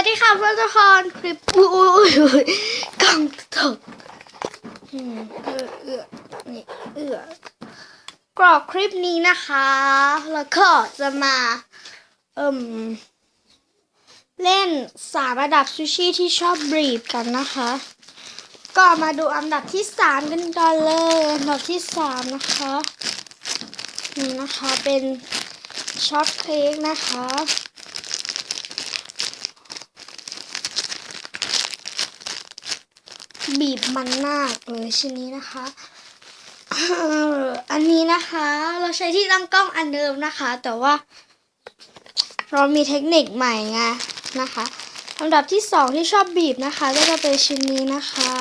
วัสดีค่ะเพื่อนทุกคนคลิปอุ้ยกล้องตกอืมเออเออนี่เออกรอบคลิปนี้นะคะ แล้วก็จะมาเอิ่มเล่นสามระดับซูชิที่ชอบบรีฟกันนะคะ ก็มาดูอันดับที่สามกันก่อนเลยอันดับที่สามนะคะนี่นะคะเป็นช็อตเค้กนะคะ บีบมันมากเลยชิ้นนี้นะคะอันนี้นะคะ เราใช้ที่ตั้งกล้องอันเดิมนะคะ แต่ว่า เรามีเทคนิคใหม่ไงนะคะลำดับที่สองที่ชอบบีบนะคะ ก็จะเป็นชิ้นนี้นะคะ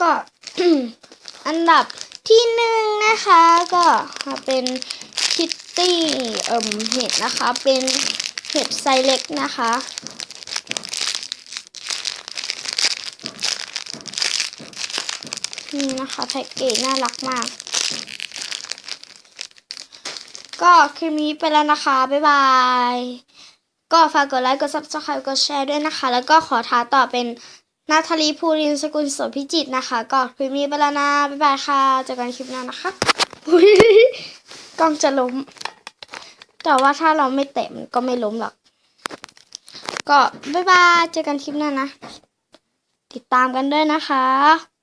ก็อันดับ ที่หนึ่งนะคะก็เป็นคิตตี้เอิ่มเห็ดนะคะ เป็นเห็ดไซเล็กนะคะนี่นะคะแพ็กเกจน่ารักมาก ก็คลิปนี้ไปแล้วนะคะ บ๊ายบาย ก็ฝากกดไลค์ กด subscribe กดแชร์ด้วยนะคะ แล้วก็ขอท้าต่อเป็น นาทาลีภูรินสกุลโสพิจิตนะคะก็คลิปนี้ไปแล้วนะบ๊ายบายค่ะเจอกันคลิปหน้านะคะอุ้ยกล้องจะล้ม แต่ว่าถ้าเราไม่เตะมันก็ไม่ล้มหรอก ก็บ๊ายบายเจอกันคลิปหน้านะ ติดตามกันด้วยนะคะ